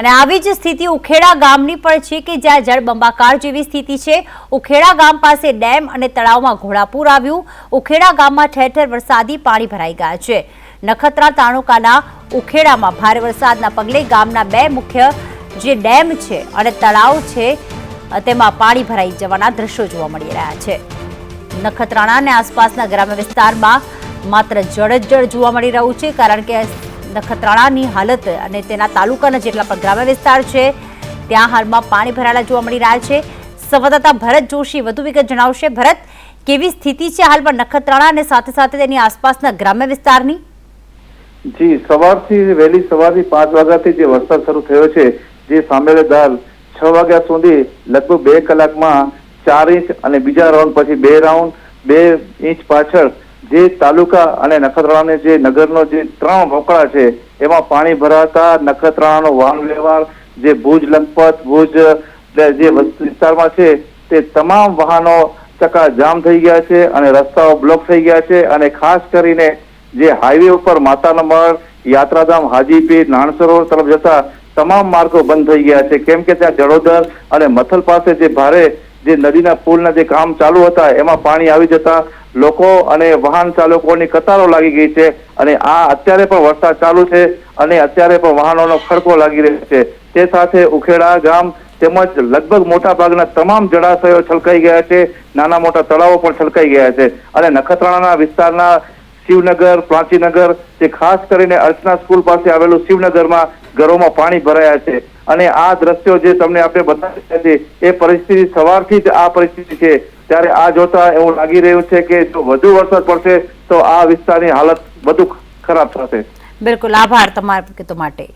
અને આવી જ સ્થિતિ ઉખેડા ગામની પણ છે કે જ્યાં જળબંબાકાર જેવી સ્થિતિ છે. ઉખેડા ગામ પાસે ડેમ અને તળાવમાં ઘોડાપૂર આવ્યું. ઉખેડા ગામમાં ઠેર ઠેર વરસાદી પાણી ભરાઈ ગયા છે. નખત્રા તાલુકાના ઉખેડામાં ભારે વરસાદના પગલે ગામના બે મુખ્ય જે ડેમ છે અને તળાવ છે, તેમાં પાણી ભરાઈ જવાના દ્રશ્યો જોવા મળી રહ્યા છે. નખત્રાણા અને આસપાસના ગ્રામ્ય વિસ્તારમાં માત્ર જળ જળ જોવા મળી રહ્યું છે, કારણ કે નખત્રાણાની હાલત અને તેના તાલુકાના જેટલા પણ ગ્રામ્ય વિસ્તાર છે, ત્યાં હાલમાં પાણી ભરાયેલા જોવા મળી રહ્યા છે. સંવાદદાતા ભરત જોશી વધુ વિગત જણાવશે. ભરત, કેવી સ્થિતિ છે હાલમાં નખત્રાણા અને સાથે સાથે તેની આસપાસના ગ્રામ્ય વિસ્તારની? જી, સવારથી વહેલી સવારથી પાંચ વાગ્યાથી જે વરસાદ શરૂ થયો છે, જે સામેલેદાર છ વાગ્યા સુધી લગભગ બે કલાકમાં ચાર ઇંચ અને બીજા રાઉન્ડ પછી બે રાઉન્ડ, બે ઇંચ પાછળ જે તાલુકા અને નખત્રાણાને જે નગરનો જે ત્રણ મોકળા છે, એમાં પાણી ભરાતા નખત્રાણાનો વાહન વ્યવહાર, જે ભુજ લખપત ભુજ જે વસ્તી વિસ્તારમાં છે, તે તમામ વાહનો ચકા જામ થઈ ગયા છે અને રસ્તાઓ બ્લોક થઈ ગયા છે અને ખાસ કરીને જે હાઈવે ઉપર માતાનો મઢ યાત્રાધામ, હાજીપીર નાણસરોવર તરફ જતા તમામ માર્ગો બંધ થઈ ગયા છે. કેમ કે ત્યાં જડોદર અને મથલ પાસે જે ભારે જે નદીના પુલના જે કામ ચાલુ હતા, એમાં પાણી આવી જતા લોકો અને વાહન ચાલકોની કતારો લાગી ગઈ છે અને આ અત્યારે પણ વરસાદ ચાલુ છે અને અત્યારે પણ વાહનોનો ખડકો લાગી રહ્યો છે. તે સાથે ઉખેડા ગામ તેમજ લગભગ મોટા ભાગના તમામ જળાશયો છલકાઈ ગયા છે. નાના મોટા તળાવો પણ છલકાઈ ગયા છે. અને નખત્રાણાના વિસ્તારના શિવનગર પ્રાંચીનગર જે ખાસ કરીને અર્ચના સ્કૂલ પાસે આવેલું શિવનગરમાં ઘરોમાં પાણી ભરાયા છે. અને આ દ્રશ્યો જે તમને આપણે બતાવી છીએ, એ પરિસ્થિતિ સવારથી જ આ પરિસ્થિતિ છે. ત્યારે આ જોતા એવું લાગી રહ્યું છે કે જો વધુ વરસાદ પડશે, તો આ વિસ્તારની હાલત વધુ ખરાબ થશે. બિલકુલ. આભાર તમારા માટે.